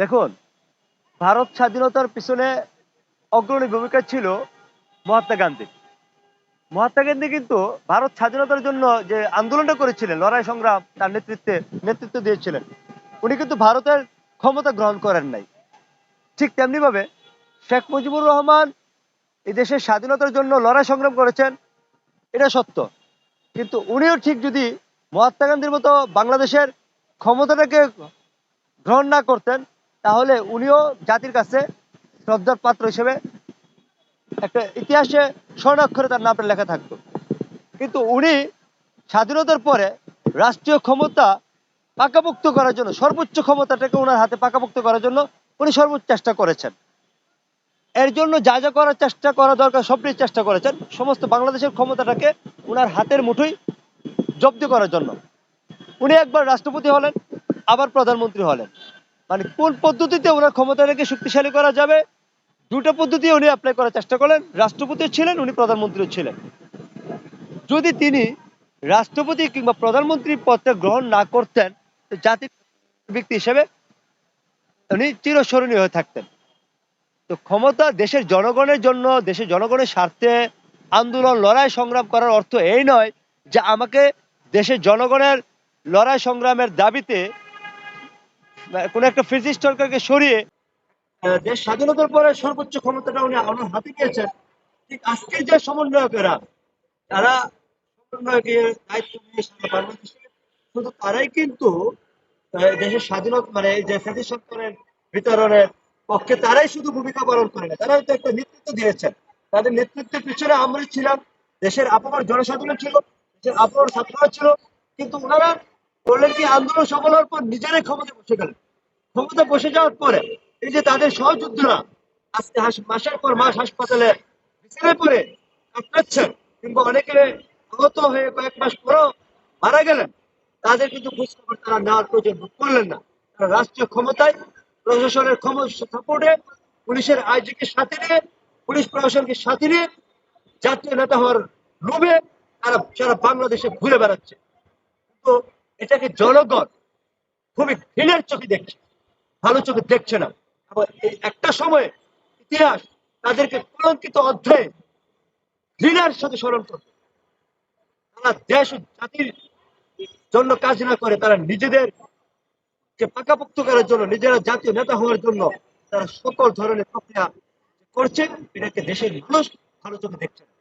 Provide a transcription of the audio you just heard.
দেখুন, ভারত স্বাধীনতার পিছনে অগ্রণী ভূমিকা ছিল মহাত্মা গান্ধী। মহাত্মা গান্ধী কিন্তু ভারত স্বাধীনতার জন্য যে আন্দোলনটা করেছিলেন, লড়াই সংগ্রাম, তার নেতৃত্বে, নেতৃত্ব দিয়েছিলেন, উনি কিন্তু ভারতের ক্ষমতা গ্রহণ করেন নাই। ঠিক তেমনি ভাবে শেখ মুজিবুর রহমান এই দেশের স্বাধীনতার জন্য লড়াই সংগ্রাম করেছেন, এটা সত্য। কিন্তু উনিও ঠিক যদি মহাত্মা গান্ধীর মতো বাংলাদেশের ক্ষমতাটাকে গ্রহণ না করতেন তাহলে উনিও জাতির কাছে শ্রদ্ধার পাত্র হিসেবে একটা ইতিহাসে স্বর্ণাক্ষরে তার নামটা লেখা থাকতো। কিন্তু উনি স্বাধীনতার পরে রাষ্ট্রীয় ক্ষমতা পাকাপোক্ত করার জন্য, সর্বোচ্চ ক্ষমতাটাকে ওনার হাতে পাকাপোক্ত করার জন্য উনি সর্বোচ্চ চেষ্টা করেছেন। এর জন্য যা যা করার চেষ্টা করা দরকার, সবটাই চেষ্টা করেছেন। সমস্ত বাংলাদেশের ক্ষমতাটাকে ওনার হাতের মুঠোই জব্দ করার জন্য। উনি একবার রাষ্ট্রপতি হলেন, আবার প্রধানমন্ত্রী হলেন। মানে কোন পদ্ধতিতে ওনার ক্ষমতাটাকে শক্তিশালী করা যাবে? দুটো পদ্ধতি উনি অ্যাপ্লাই করার চেষ্টা করলেন। রাষ্ট্রপতি ছিলেন, উনি প্রধানমন্ত্রী ছিলেন। যদি তিনি রাষ্ট্রপতি কিংবা প্রধানমন্ত্রী পদটা গ্রহণ না করতেন জাতির ব্যক্তি হিসেবে উনি চিরস্মরণীয় হয়ে থাকতেন। তো ক্ষমতা দেশের জনগণের জন্য, দেশের জনগণের স্বার্থে আন্দোলন, লড়াই, সংগ্রাম করার অর্থ এই নয় যে আমাকে দেশের জনগণের লড়াই, সংগ্রামের দাবিতে কোনো একটা ফ্রিজিস্ট সরকারকে সরিয়ে দেশ স্বাধীনতার পরে সর্বোচ্চ ক্ষমতাটা উনি আমার হাতে নিয়েছেন ঠিক আজকে যে সমন্বয়কেরা, তারা সমন্বয়কের তারাই কিন্তু দেশের স্বাধীনতা মানে যে ফ্যাসিস্ট সরকারের বিতরণের পক্ষে তারাই শুধু ভূমিকা পালন করে না তারা তো একটা নেতৃত্ব দিয়েছেন। তাদের নেতৃত্বের পিছনে আমরা ছিলাম, দেশের আপনার জনসাধারণ ছিল, দেশের আপনার ছাত্ররা ছিল, কিন্তু ওনারা করলেন কি, আন্দোলন সফল হওয়ার পর নিজেরাই ক্ষমতা বসে গেলেন। ক্ষমতা বসে যাওয়ার পরে এই যে তাদের সহযোদ্ধারা আজকে মাসের পর মাস হাসপাতালে বিছানায় পড়ে কাটাচ্ছেন কিংবা অনেকে আহত হয়ে কয়েক মাস পরেও মারা গেলেন, তাদের কিন্তু খোঁজখবর তারা নেওয়ার প্রয়োজন করলেন না। তারা রাষ্ট্রীয় ক্ষমতায়, প্রশাসনের ক্ষমতা সাপোর্টে, পুলিশের আইজিকে সাথে নিয়ে, পুলিশ প্রশাসনকে সাথে নিয়ে জাতীয় নেতা হওয়ার লোভে তারা সারা বাংলাদেশে ঘুরে বেড়াচ্ছে। তো এটাকে জনগণ খুবই ঘৃণের চোখে দেখছে, ভালো চোখে দেখছে না। আবার এই একটা সময়ে ইতিহাস তাদেরকে কলঙ্কিত অধ্যায়ে ঘৃণার সাথে স্মরণ করবে। তারা দেশ জাতির জন্য কাজ না করে, তারা নিজেদের যে পাকাপোক্ত করার জন্য, নিজেরা জাতীয় নেতা হওয়ার জন্য তারা সকল ধরনের প্রক্রিয়া করছে, এটাকে দেশের মানুষ ভালো চোখে দেখছে না।